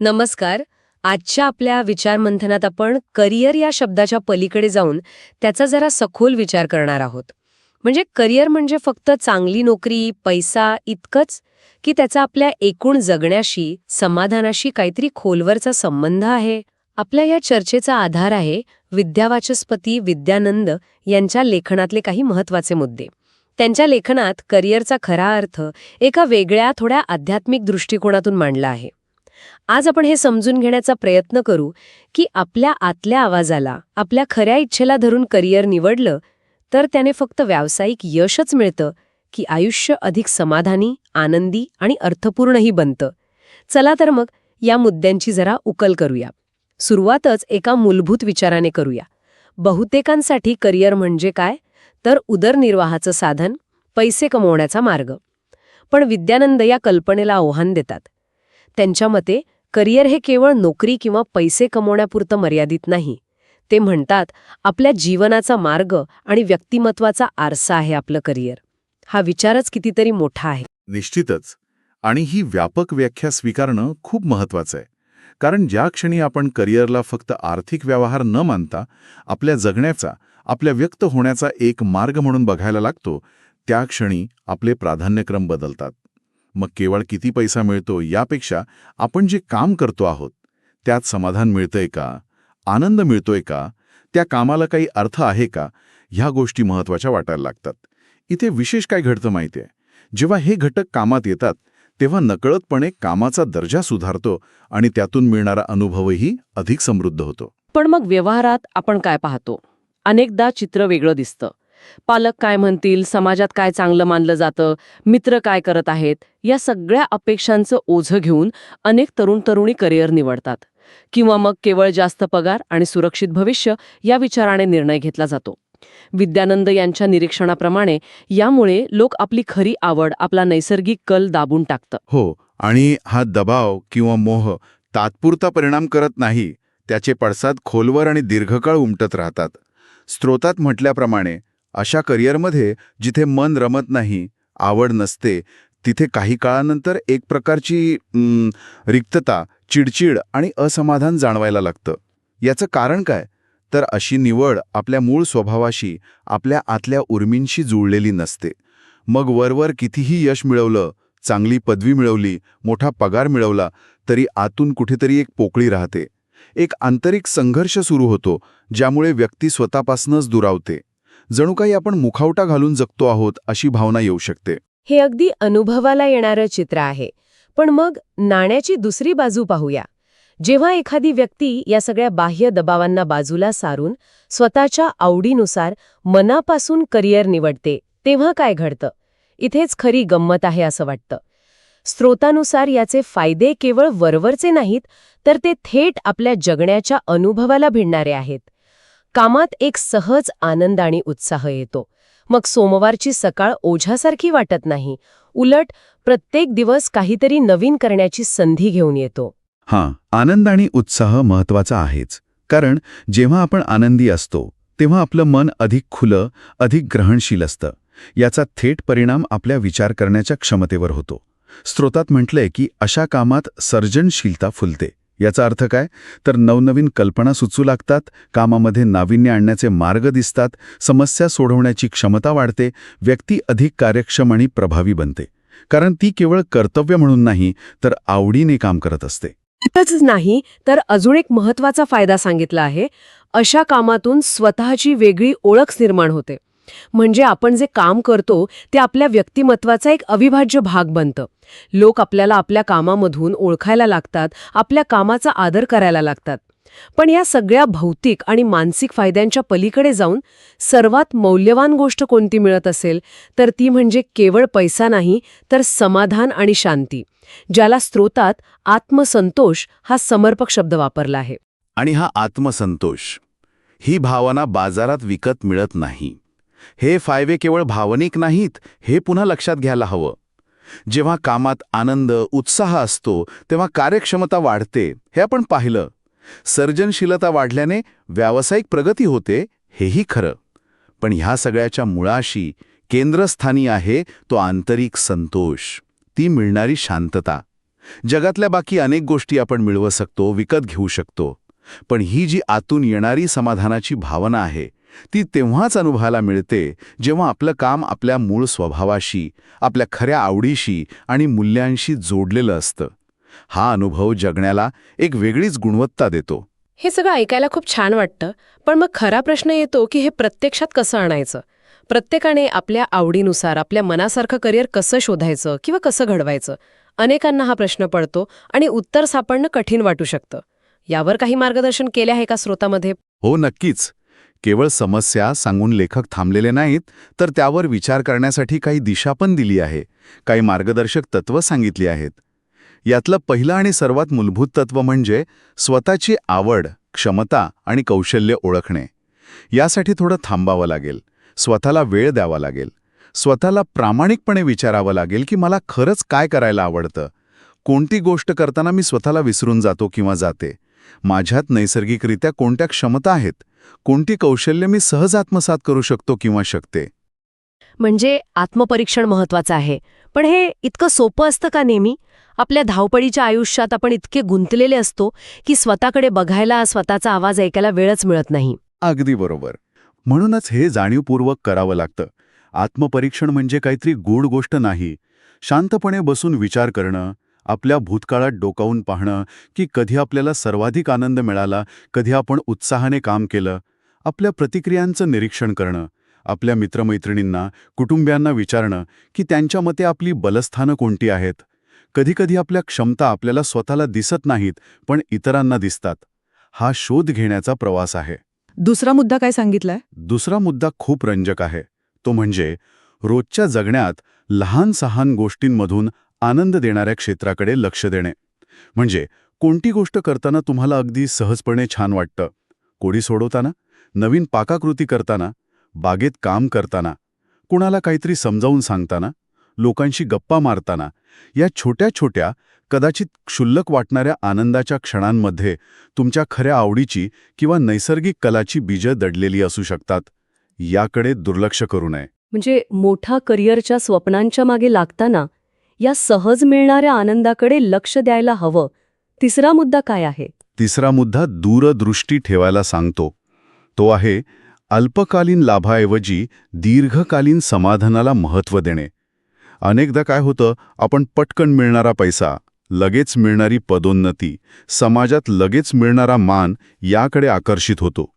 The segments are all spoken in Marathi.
नमस्कार. आजच्या आपल्या विचारमंथनात आपण करिअर या शब्दाच्या पलीकडे जाऊन त्याचा जरा सखोल विचार करणार आहोत. म्हणजे करिअर म्हणजे फक्त चांगली नोकरी पैसा इतकंच? की त्याचा आपल्या एकूण जगण्याशी समाधानाशी काहीतरी खोलवरचा संबंध आहे? आपल्या या चर्चेचा आधार आहे विद्यावाचस्पती विद्यानंद यांच्या लेखनातले काही महत्त्वाचे मुद्दे. त्यांच्या लेखनात करिअरचा खरा अर्थ एका वेगळ्या थोड्या आध्यात्मिक दृष्टिकोनातून मांडला आहे. आज आपण हे समजून घेण्याचा प्रयत्न करू की आपल्या आतल्या आवाजाला आपल्या खऱ्या इच्छेला धरून करिअर निवडलं तर त्याने फक्त व्यावसायिक यशच मिळतं की आयुष्य अधिक समाधानी आनंदी आणि अर्थपूर्णही बनतं. चला तर मग या मुद्द्यांची जरा उकल करूया. सुरुवातच एका मूलभूत विचाराने करूया. बहुतेकांसाठी करिअर म्हणजे काय? तर उदरनिर्वाहाचं साधन पैसे कमवण्याचा मार्ग. पण विद्यानंद या कल्पनेला आव्हान देतात. त्यांच्या मते करिअर हे केवळ नोकरी किंवा पैसे कमवण्यापुरतं मर्यादित नाही. ते म्हणतात आपल्या जीवनाचा मार्ग आणि व्यक्तिमत्वाचा आरसा आहे आपलं करिअर. हा विचारच कितीतरी मोठा आहे. निश्चितच. आणि ही व्यापक व्याख्या स्वीकारणं खूप महत्वाचं आहे. कारण ज्या क्षणी आपण करिअरला फक्त आर्थिक व्यवहार न मानता आपल्या जगण्याचा आपल्या व्यक्त होण्याचा एक मार्ग म्हणून बघायला लागतो त्या क्षणी आपले प्राधान्यक्रम बदलतात. मग केवळ किती पैसा मिळतो यापेक्षा आपण जे काम करतो आहोत त्यात समाधान मिळतंय का? आनंद मिळतोय का? त्या कामाला काही अर्थ आहे का? ह्या गोष्टी महत्त्वाच्या वाटायला लागतात. इथे विशेष काय घडतं माहिती आहे जेव्हा हे घटक कामात येतात तेव्हा नकळतपणे कामाचा दर्जा सुधारतो आणि त्यातून मिळणारा अनुभवही अधिक समृद्ध होतो. पण मग व्यवहारात आपण काय पाहतो? अनेकदा चित्र वेगळं दिसतं. पालक काय म्हणतील समाजात काय चांगलं मानलं जातं मित्र काय करत आहेत या सगळ्या अपेक्षांचं ओझं घेऊन अनेक तरुण तरुणी करिअर निवडतात. किंवा मग केवळ जास्त पगार आणि सुरक्षित भविष्य या विचाराने निर्णय घेतला जातो. विद्यानंद यांच्या निरीक्षणाप्रमाणे यामुळे लोक आपली खरी आवड आपला नैसर्गिक कल दाबून टाकतं. हो आणि हा दबाव किंवा मोह तात्पुरता परिणाम करत नाही त्याचे पडसाद खोलवर आणि दीर्घकाळ उमटत राहतात. स्त्रोतात म्हटल्याप्रमाणे अशा करिअरमध्ये जिथे मन रमत नाही आवड नसते तिथे काही काळानंतर एक प्रकारची रिक्तता चिडचिड आणि असमाधान जाणवायला लागतं. याचं कारण काय? तर अशी निवड आपल्या मूळ स्वभावाशी आपल्या आतल्या उर्मींशी जुळलेली नसते. मग वरवर कितीही यश मिळवलं चांगली पदवी मिळवली मोठा पगार मिळवला तरी आतून कुठेतरी एक पोकळी राहते. एक आंतरिक संघर्ष सुरू होतो ज्यामुळे व्यक्ती स्वतःपासूनच दुरावते. जणू काही आपण मुखावटा घालून जगतो आहोत अशी भावना येऊ शकते. हे अगदी अनुभवाला येणारं चित्र आहे. पण मग नाण्याची दुसरी बाजू पाहूया. जेव्हा एखादी व्यक्ती या सगळ्या बाह्य दबावांना बाजूला सारून स्वतःच्या आवडीनुसार मनापासून करिअर निवडते तेव्हा काय घडतं? इथेच खरी गंमत आहे असं वाटतं. स्रोतानुसार याचे फायदे केवळ वरवरचे नाहीत तर ते थेट आपल्या जगण्याच्या अनुभवाला भिडणारे आहेत. कामात एक सहज आनंद आणि उत्साह येतो. मग सोमवारची सकाळ ओझ्यासारखी वाटत नाही. उलट प्रत्येक दिवस काहीतरी नवीन करण्याची संधी घेऊन येतो. हां आनंद आणि उत्साह महत्त्वाचा आहेच. कारण जेव्हा आपण आनंदी असतो तेव्हा आपलं मन अधिक खुलं अधिक ग्रहणशील असतं. याचा थेट परिणाम आपल्या विचार करण्याच्या क्षमतेवर होतो. स्रोतात म्हटलंय की अशा कामात सर्जनशीलता फुलते. याचा अर्थ काय? तर नवनवीन कल्पना सुचू लागतात कामामध्ये नाविन्य आणण्याचे मार्ग दिसतात समस्या सोडवण्याची क्षमता वाढते व्यक्ती अधिक कार्यक्षम आणि प्रभावी बनते. कारण ती केवळ कर्तव्य म्हणून नाही तर आवडीने काम करत असते. नाही तर अजून एक महत्त्वाचा फायदा सांगितला आहे. अशा कामातून स्वतःची वेगळी ओळख निर्माण होते. म्हणजे आपण जे काम करतो ते आपल्या व्यक्तिमत्वाचा एक अविभाज्य भाग बनतं. लोक आपल्याला आपल्या कामामधून ओळखायला लागतात आपल्या कामाचा आदर करायला लागतात. पण या सगळ्या भौतिक आणि मानसिक फायद्यांच्या पलीकडे जाऊन सर्वात मौल्यवान गोष्ट कोणती मिळत असेल तर ती म्हणजे केवळ पैसा नाही तर समाधान आणि शांती ज्याला स्त्रोतात आत्मसंतोष हा समर्पक शब्द वापरला आहे. आणि हा आत्मसंतोष ही भावना बाजारात विकत मिळत नाही. हे फायवे केवळ भावनिक नाहीत हे पुन्हा लक्षात घ्यायला हवं. जेव्हा कामात आनंद उत्साह असतो तेव्हा कार्यक्षमता वाढते हे आपण पाहिलं. सर्जनशीलता वाढल्याने व्यावसायिक प्रगती होते हेही खरं. पण ह्या सगळ्याच्या मुळाशी केंद्रस्थानी आहे तो आंतरिक संतोष. ती मिळणारी शांतता. जगातल्या बाकी अनेक गोष्टी आपण मिळवू शकतो विकत घेऊ शकतो. पण ही जी आतून येणारी समाधानाची भावना आहे ती तेव्हाच अनुभवायला मिळते जेव्हा आपलं काम आपल्या मूळ स्वभावाशी आपल्या खऱ्या आवडीशी आणि मूल्यांशी जोडलेलं असतं. हा अनुभव जगण्याला एक वेगळीच गुणवत्ता देतो. हे सगळं ऐकायला खूप छान वाटतं पण मग खरा प्रश्न येतो की हे प्रत्यक्षात कसं आणायचं? प्रत्येकाने आपल्या आवडीनुसार आपल्या मनासारखं करिअर कसं शोधायचं किंवा कसं घडवायचं? अनेकांना हा प्रश्न पडतो आणि उत्तर सापडणं कठीण वाटू शकतं. यावर काही मार्गदर्शन केले आहे का स्रोतामध्ये हो नक्कीच. केवळ समस्या सांगून लेखक थांबलेले नाहीत तर त्यावर विचार करण्यासाठी काही दिशा पण दिली आहे काही मार्गदर्शक तत्त्व सांगितली आहेत. यातलं पहिलं आणि सर्वात मूलभूत तत्व म्हणजे स्वतःची आवड क्षमता आणि कौशल्य ओळखणे. यासाठी थोडं थांबावं लागेल स्वतःला वेळ द्यावा लागेल स्वतःला प्रामाणिकपणे विचारावं लागेल की मला खरंच काय करायला आवडतं कोणती गोष्ट करताना मी स्वतःला विसरून जातो किंवा जाते माझ्यात नैसर्गिकरित्या कोणत्या क्षमता आहेत? कोणती कौशल्य मी सहज आत्मसात करू शकतो किंवा शकते? म्हणजे आत्मपरीक्षण महत्वाचं आहे. पण हे इतकं सोपं असतं का नेहमी? आपल्या धावपळीच्या आयुष्यात आपण इतके गुंतलेले असतो की स्वतःकडे बघायला स्वतःचा आवाज ऐकायला वेळच मिळत नाही. अगदी बरोबर. म्हणूनच हे जाणीवपूर्वक करावं लागतं. आत्मपरीक्षण म्हणजे काहीतरी गूढ गोष्ट नाही. शांतपणे बसून विचार करणं आपल्या भूतकाळात डोकावून पाहणं की कधी आपल्याला सर्वाधिक आनंद मिळाला कधी आपण उत्साहाने काम केलं आपल्या प्रतिक्रियांचं निरीक्षण करणं आपल्या मित्रमैत्रिणींना कुटुंबियांना विचारणं की त्यांच्या मते आपली बलस्थानं कोणती आहेत. कधीकधी आपल्या क्षमता आपल्याला स्वतःला दिसत नाहीत पण इतरांना दिसतात. हा शोध घेण्याचा प्रवास आहे. दुसरा मुद्दा काय सांगितलाय? दुसरा मुद्दा खूप रंजक आहे. तो म्हणजे रोजच्या जगण्यात लहान सहान गोष्टींमधून आनंद देणाऱ्या क्षेत्राकडे लक्ष देणे. म्हणजे कोणती गोष्ट करताना तुम्हाला अगदी सहजपणे छान वाटतं? कोडी सोडवताना? नवीन पाकाकृती करताना? बागेत काम करताना? कुणाला काहीतरी समजावून सांगताना? लोकांशी गप्पा मारताना? या छोट्या छोट्या कदाचित क्षुल्लक वाटणाऱ्या आनंदाच्या क्षणांमध्ये तुमच्या खऱ्या आवडीची किंवा नैसर्गिक कलाची बीजं दडलेली असू शकतात. याकडे दुर्लक्ष करू नये. म्हणजे मोठा करिअरच्या स्वप्नांच्या मागे लागताना या सहज मिळणाऱ्या आनंदाकडे लक्ष द्यायला हवं. तिसरा मुद्दा काय आहे? तिसरा मुद्दा दूरदृष्टी ठेवायला सांगतो. तो आहे अल्पकालीन लाभाऐवजी दीर्घकालीन समाधानाला महत्त्व देणे. अनेकदा काय होतं आपण पटकन मिळणारा पैसा लगेच मिळणारी पदोन्नती समाजात लगेच मिळणारा मान याकडे आकर्षित होतो.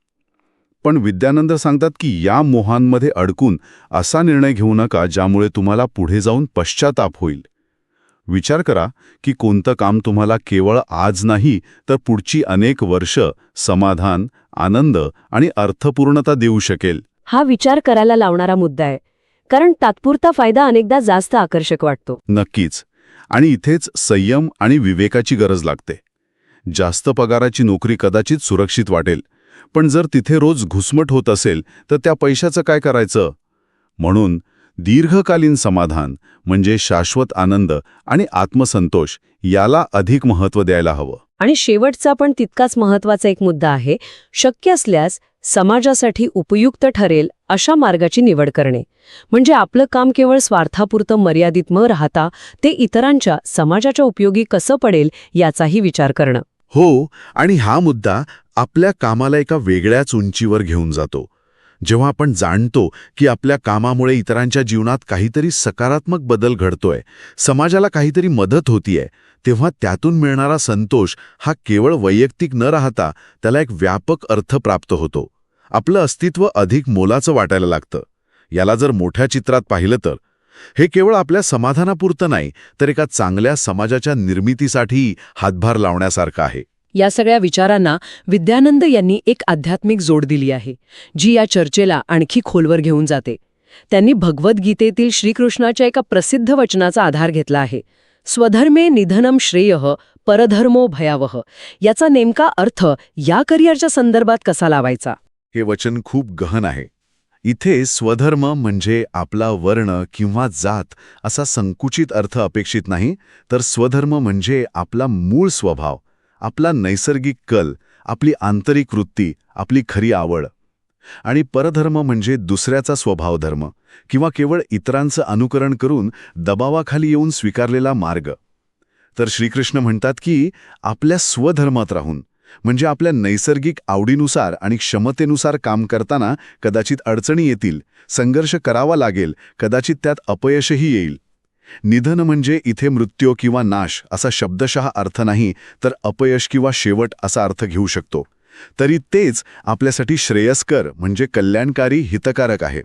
पण विद्यानंद सांगतात की या मोहांमध्ये अडकून असा निर्णय घेऊ नका ज्यामुळे तुम्हाला पुढे जाऊन पश्चाताप होईल. विचार करा की कोणतं काम तुम्हाला केवळ आज नाही तर पुढची अनेक वर्ष समाधान आनंद आणि अर्थपूर्णता देऊ शकेल. हा विचार करायला लावणारा मुद्दा आहे. कारण तात्पुरता फायदा अनेकदा जास्त आकर्षक वाटतो. नक्कीच. आणि इथेच संयम आणि विवेकाची गरज लागते. जास्त पगाराची नोकरी कदाचित सुरक्षित वाटेल. पण जर तिथे रोज घुसमट होत असेल तर त्या पैशाचं काय करायचं? म्हणून दीर्घकालीन समाधान म्हणजे शाश्वत आनंद आणि आत्मसंतोष याला अधिक महत्त्व द्यायला हवं. आणि शेवटचा पण तितकाच महत्त्वाचा एक मुद्दा आहे शक्य असल्यास समाजासाठी उपयुक्त ठरेल अशा मार्गाची निवड करणे. म्हणजे आपलं काम केवळ स्वार्थापुरतं मर्यादित न राहता ते इतरांच्या समाजाच्या उपयोगी कसं पडेल याचाही विचार करणं. हो आणि हा मुद्दा आपल्या कामाला एका वेगळ्याच उंचीवर घेऊन जातो. जेव्हा आपण जाणतो की आपल्या कामामुळे इतरांच्या जीवनात काहीतरी सकारात्मक बदल घडतोय समाजाला काहीतरी मदत होतीये तेव्हा त्यातून मिळणारा संतोष हा केवळ वैयक्तिक न राहता त्याला एक व्यापक अर्थ प्राप्त होतो. आपलं अस्तित्व अधिक मोलाचं वाटायला लागतं. याला जर मोठ्या चित्रात पाहिलं तर हे केवळ आपल्या समाधानापुरतं नाही तर एका चांगल्या समाजाच्या निर्मितीसाठी हातभार लावण्यासारखं आहे. या सगळ्या विचारांना विद्यानंद यांनी एक आध्यात्मिक जोड दिली आहे जी या चर्चेला आणखी खोलवर घेऊन जाते. त्यांनी भगवद्गीतेतील श्रीकृष्णाच्या एका प्रसिद्ध वचनाचा आधार घेतला आहे. स्वधर्मे निधनम श्रेय परधर्मो भयावह याचा नेमका अर्थ या करिअरच्या संदर्भात कसा लावायचा? हे वचन खूप गहन आहे. इथे स्वधर्म म्हणजे आपला वर्ण किंवा जात असा संकुचित अर्थ अपेक्षित नाही तर स्वधर्म म्हणजे आपला मूळ स्वभाव आपला नैसर्गिक कल आपली आंतरिक वृत्ती आपली खरी आवड. आणि परधर्म म्हणजे दुसऱ्याचा स्वभाव धर्म किंवा केवळ इतरांचं अनुकरण करून दबावाखाली येऊन स्वीकारलेला मार्ग. तर श्रीकृष्ण म्हणतात की आपल्या स्वधर्मात राहून म्हणजे आपल्या नैसर्गिक आवडीनुसार आणि क्षमतेनुसार काम करताना कदाचित अडचणी येतील संघर्ष करावा लागेल कदाचित त्यात अपयशही येईल. निधन म्हणजे इथे मृत्यू किंवा नाश असा शब्दशः अर्थ नाही तर अपयश किंवा शेवट असा अर्थ घेऊ शकतो. तरी तेच आपल्यासाठी श्रेयस्कर म्हणजे कल्याणकारी हितकारक आहे.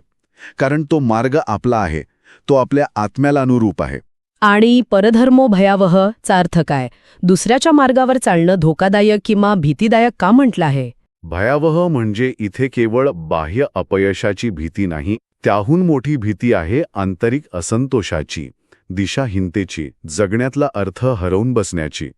कारण तो मार्ग आपला आहे तो आपल्या आत्म्याला अनुरूप आहे. आणि परधर्मो भयावह चा अर्थ काय दुसऱ्याच्या मार्गावर चालणं धोकादायक किंवा भीतीदायक का म्हटलं आहे? भयावह म्हणजे इथे केवळ बाह्य अपयशाची भीती नाही त्याहून मोठी भीती आहे आंतरिक असंतोषाची दिशाहीनतेची जगण्यातला अर्थ हरवून बसण्याची.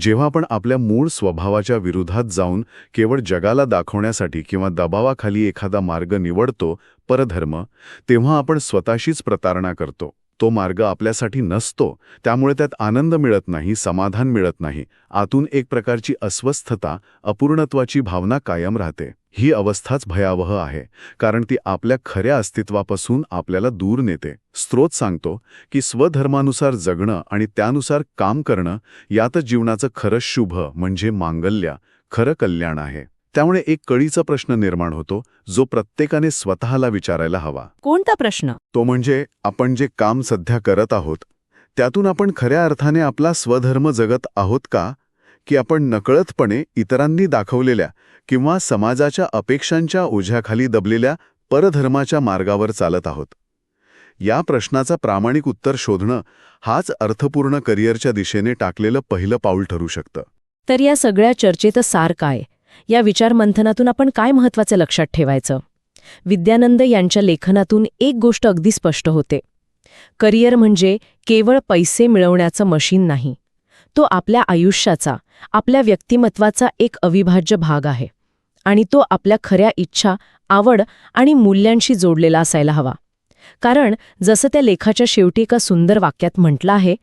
जेव्हा आपण आपल्या मूळ स्वभावाच्या विरोधात जाऊन केवळ जगाला दाखवण्यासाठी किंवा दबावाखाली एखादा मार्ग निवडतो परधर्म तेव्हा आपण स्वतःशीच प्रतारणा करतो. तो मार्ग आपल्यासाठी नसतो त्यामुळे त्यात आनंद मिळत नाही समाधान मिळत नाही. आतून एक प्रकारची अस्वस्थता अपूर्णत्वाची भावना कायम राहते. ही अवस्थाच भयावह आहे कारण ती आपल्या खऱ्या अस्तित्वापासून आपल्याला दूर नेते. स्रोत सांगतो की स्वधर्मानुसार जगणं आणि त्यानुसार काम करणं यातच जीवनाचं खरं शुभ म्हणजे मांगल्य खरं कल्याण आहे. त्यामुळे एक कळीचा प्रश्न निर्माण होतो जो प्रत्येकाने स्वतःला विचारायला हवा. कोणता प्रश्न? तो म्हणजे आपण जे काम सध्या करत आहोत त्यातून आपण खऱ्या अर्थाने आपला स्वधर्म जगत आहोत का? की आपण नकळतपणे इतरांनी दाखवलेल्या किंवा समाजाच्या अपेक्षांच्या ओझ्याखाली दबलेल्या परधर्माच्या मार्गावर चालत आहोत? या प्रश्नाचा प्रामाणिक उत्तर शोधणं हाच अर्थपूर्ण करिअरच्या दिशेने टाकलेलं पहिलं पाऊल ठरू शकतं. तर या सगळ्या चर्चेचं सार काय? या विचारमंथनातून आपण काय महत्वाचं लक्षात ठेवायचं? विद्यानंद यांच्या लेखनातून एक गोष्ट अगदी स्पष्ट होते. करिअर म्हणजे केवळ पैसे मिळवण्याचं मशीन नाही. तो आपल्या आयुष्याचा आपल्या व्यक्तिमत्वाचा एक अविभाज्य भाग आहे. आणि तो आपल्या खऱ्या इच्छा आवड आणि मूल्यांशी जोडलेला असायला हवा. कारण जसं त्या लेखाच्या शेवटी एका सुंदर वाक्यात म्हटलं आहे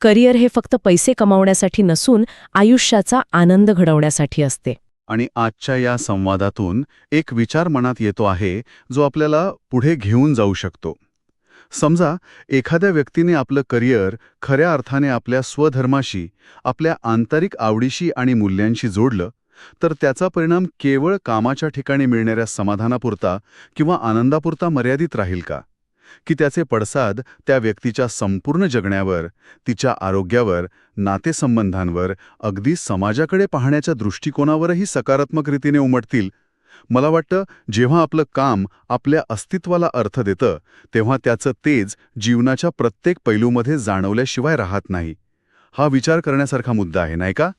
करिअर हे फक्त पैसे कमावण्यासाठी नसून आयुष्याचा आनंद घडवण्यासाठी असते. आणि आजच्या या संवादातून एक विचार मनात येतो आहे जो आपल्याला पुढे घेऊन जाऊ शकतो. समजा एखाद्या व्यक्तीने आपलं करिअर खऱ्या अर्थाने आपल्या स्वधर्माशी आपल्या आंतरिक आवडीशी आणि मूल्यांशी जोडलं तर त्याचा परिणाम केवळ कामाच्या ठिकाणी मिळणाऱ्या समाधानापुरता किंवा आनंदापुरता मर्यादित राहील का? की त्याचे पडसाद त्या व्यक्तीच्या संपूर्ण जगण्यावर तिच्या आरोग्यावर नातेसंबंधांवर अगदी समाजाकडे पाहण्याच्या दृष्टिकोनावरही सकारात्मक रीतीने उमटतील. मला वाटतं जेव्हा आपलं काम आपल्या अस्तित्वाला अर्थ देतं तेव्हा त्याचं तेज जीवनाच्या प्रत्येक पैलूमध्ये जाणवल्याशिवाय राहत नाही. हा विचार करण्यासारखा मुद्दा आहे नाही का?